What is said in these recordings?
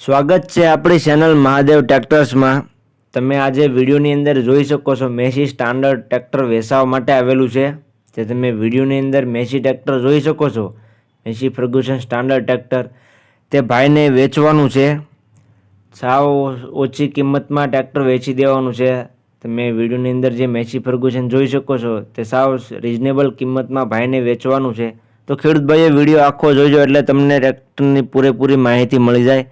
સ્વાગત છે આપણી ચેનલ મહાદેવ ટ્રેક્ટર્સમાં તમે આજે વિડીયોની અંદર જોઈ શકો છો મેસી સ્ટાન્ડર્ડ ટ્રેક્ટર વેચાવા માટે આવેલું છે. તે તમે વિડીયોની અંદર મેસી ટ્રેક્ટર જોઈ શકો છો. મેસી ફર્ગ્યુસન સ્ટાન્ડર્ડ ટ્રેક્ટર તે ભાઈને વેચવાનું છે. સાવ ઓછી કિંમતમાં ટ્રેક્ટર વેચી દેવાનું છે. તમે વિડીયોની અંદર જે મેસી ફર્ગ્યુસન જોઈ શકો છો, તે સાવ રિઝનેબલ કિંમતમાં ભાઈને વેચવાનું છે. તો ખેડૂત ભાઈએ વીડિયો આખો જોઈજો એટલે તમને ટ્રેક્ટરની પૂરેપૂરી માહિતી મળી જાય.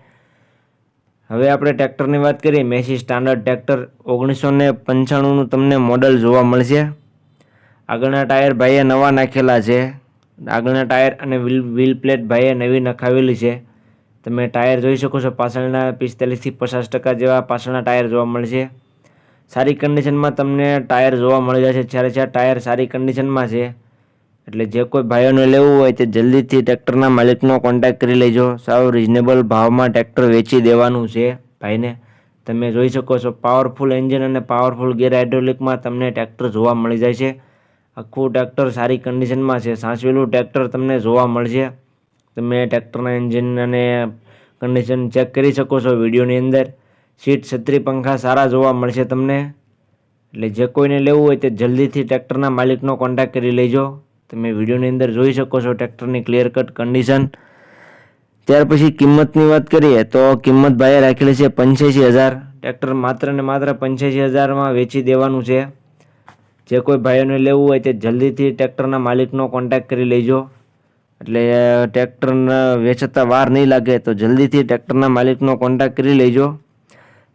હવે આપણે ટ્રેક્ટરની વાત કરીએ, મેસી સ્ટાન્ડર્ડ ટ્રેક્ટર ઓગણીસો ને પંચાણુંનું તમને મોડલ જોવા મળશે. આગળના ટાયર ભાઈએ નવા નાખેલા છે. આગળના ટાયર અને વ્હીલ વ્હીલ પ્લેટ ભાઈએ નવી નખાવેલી છે. તમે ટાયર જોઈ શકો છો, પાછળના પિસ્તાલીસથી પચાસ ટકા જેવા પાછળના ટાયર જોવા મળશે. સારી કન્ડિશનમાં તમને ટાયર જોવા મળી જશે. જ્યારે ચાર ટાયર સારી કન્ડિશનમાં છે એટલે જે કોઈ ભાઈઓને લેવું હોય તે જલ્દીથી ટ્રેક્ટરના માલિકનો કોન્ટેક્ટ કરી લેજો. સાવ રિઝનેબલ ભાવમાં ટ્રેક્ટર વેચી દેવાનું છે ભાઈને. તમે જોઈ શકો છો પાવરફુલ એન્જિન અને પાવરફુલ ગેર હાઇડ્રોલિકમાં તમને ટ્રેક્ટર જોવા મળી જાય છે. આખું ટ્રેક્ટર સારી કન્ડિશનમાં છે. સાચવેલું ટ્રેક્ટર તમને જોવા મળશે. તમે ટ્રેક્ટરના એન્જિન અને કન્ડિશન ચેક કરી શકો છો વિડીયોની અંદર. સીટ, છત્રી, પંખા સારા જોવા મળશે તમને. એટલે જે કોઈને લેવું હોય તે જલ્દીથી ટ્રેક્ટરના માલિકનો કોન્ટેક્ટ કરી લેજો. તમે વિડીયોની અંદર જોઈ શકો છો ટ્રેક્ટરની ક્લિયર કટ કન્ડિશન ત્યાર પછી કિંમતની વાત કરીએ તો કિંમત ભાઈએ રાખેલી છે પંચ્યાસી હજાર. ટ્રેક્ટર માત્ર ને માત્ર પંચ્યાસી હજારમાં વેચી દેવાનું છે. જે કોઈ ભાઈઓને લેવું હોય તે જલ્દીથી ટ્રેક્ટરના માલિકનો કોન્ટેક્ટ કરી લેજો. એટલે ટ્રેક્ટરને વેચતા વાર નહીં લાગે તો જલ્દીથી ટ્રેક્ટરના માલિકનો કોન્ટેક્ટ કરી લેજો.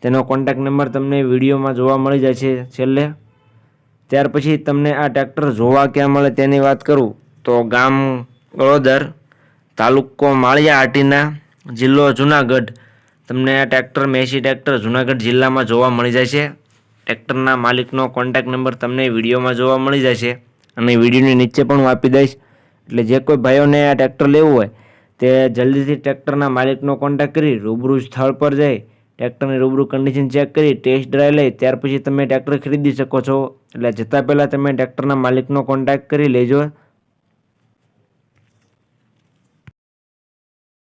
તેનો કોન્ટેક્ટ નંબર તમને વિડીયોમાં જોવા મળી જાય છે છેલ્લે. ત્યાર પછી તમને આ ટ્રેક્ટર જોવા ક્યાં મળે તેની વાત કરું તો ગામ ગળોદર, તાલુકો માળિયા હાટીના જિલ્લો જુનાગઢ. તમને આ ટ્રેક્ટર, મેસી ટ્રેક્ટર જુનાગઢ જિલ્લામાં જોવા મળી જાય છે ટ્રેક્ટરના માલિકનો કોન્ટેક્ટ નંબર તમને વિડીયોમાં જોવા મળી છે અને વિડીયોની નીચે પણ હું આપી દઈશ. એટલે જે કોઈ ભાઈઓને આ ટ્રેક્ટર લેવું હોય, તે જલ્દીથી ટ્રેક્ટરના માલિકનો કોન્ટેક્ટ કરી રૂબરૂ સ્થળ પર જઈ ટ્રેક્ટરની રૂબરૂ કન્ડિશન ચેક કરી ટેસ્ટ ડ્રાઈવ લઈ, ત્યાર પછી તમે ટ્રેક્ટર ખરીદી શકો છો. એટલે જતાં પહેલાં તમે ટ્રેક્ટરના માલિકનો કોન્ટેક્ટ કરી લેજો.